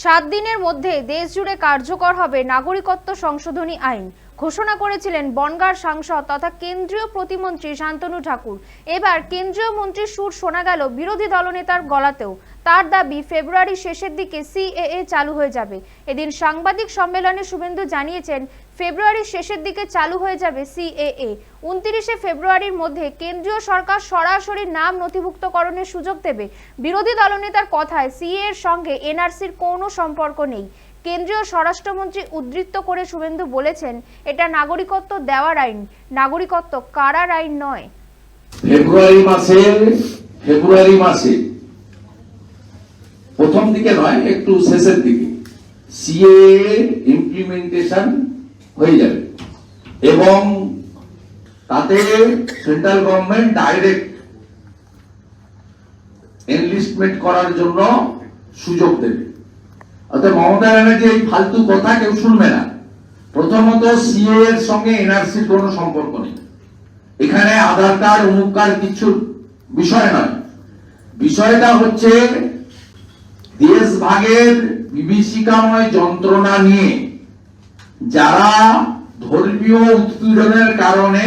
সাত দিনের মধ্যে দেশ জুড়ে কার্যকর হবে নাগরিকত্ব সংশোধনী আইন। ঘোষণা করেছিলেন বনগাঁর সাংসদ তথা কেন্দ্রীয় প্রতিমন্ত্রী শান্তনু ঠাকুর। এবার কেন্দ্রীয় মন্ত্রীর সুর শোনা গেল বিরোধী দলনেতার গলাতেও। তার দাবি ফেব্রুয়ারি শেষের দিকে সিএএ চালু হয়ে যাবে। এদিন সাংবাদিক সম্মেলনে শুভেন্দু জানিয়েছেন ফেব্রুয়ারির শেষের দিকে চালু হয়ে যাবে সিএএ। উনত্রিশে ফেব্রুয়ারির মধ্যে কেন্দ্রীয় সরকার সরাসরি নাম নথিভুক্তকরণের সুযোগ দেবে। বিরোধী দলনেতার কথায় সিএ এর সঙ্গে এনআরসির কোনো সম্পর্ক নেই। কেন্দ্রীয় স্বরাষ্ট্রমন্ত্রী উদ্ধৃত করে শুভেন্দু বলেছেন, এটা নাগরিকত্ব দেওয়ার আইন। নাগরিকত্ব কারার আইন নয়। ফেব্রুয়ারি মাসে ফেব্রুয়ারি মাসে প্রথম দিকে নয়, একটু শেষের দিকে। সিএ ইমপ্লিমেন্টেশন হয়ে যাবে। এবং তাতে সেন্ট্রাল গভর্নমেন্ট ডাইরেক্ট এনলিস্টমেন্ট করার জন্য সুযোগ দেবে। অর্থাৎ মমতা ব্যানার্জি এই ফালতু কথা কেউ শুনবে না। প্রথমত সিএ এর সঙ্গে এনআরসির কোনো সম্পর্ক নেই। এখানে আধার কার্ড, অমুক কার্ড কিছু বিষয় নয়। বিষয়টা হচ্ছে ভাগের বিভীষিকাময় যন্ত্রণা নিয়ে যারা ধর্মীয় উৎপীড়নের কারণে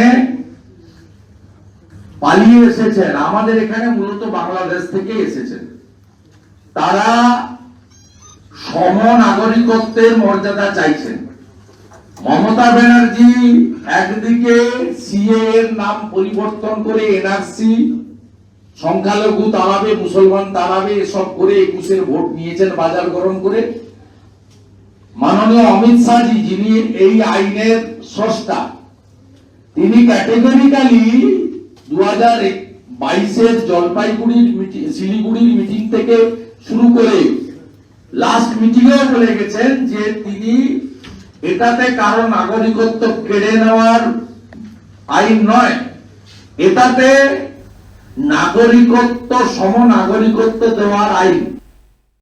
পালিয়ে এসেছেন, আমাদের এখানে মূলত বাংলাদেশ থেকে এসেছেন, তারা সম নাগরিকত্বের মর্যাদা চাইছেন। মমতা ব্যানার্জি একদিকে সিএ এর নাম পরিবর্তন করে এনআরসি সংখ্যালঘু তাড়াবে মুসলমান তাড়াবে এসব করে একুশের ভোট নিয়েছেন বাজার গরম করে। মাননীয় অমিত শাহজি, যিনি এই আইনের স্রষ্টা, তিনি ক্যাটেগরিক্যালি দু হাজার বাইশের জলপাইগুড়ির শিলিগুড়ির মিটিং থেকে শুরু করে লাস্ট মিটিংয়েও বলে গেছেন যে তিনি এটাতে কারও নাগরিকত্ব কেড়ে নেওয়ার আইন নয়। এটাতে নাগরিকত্ব সম নাগরিকত্ব দেওয়ার আইন।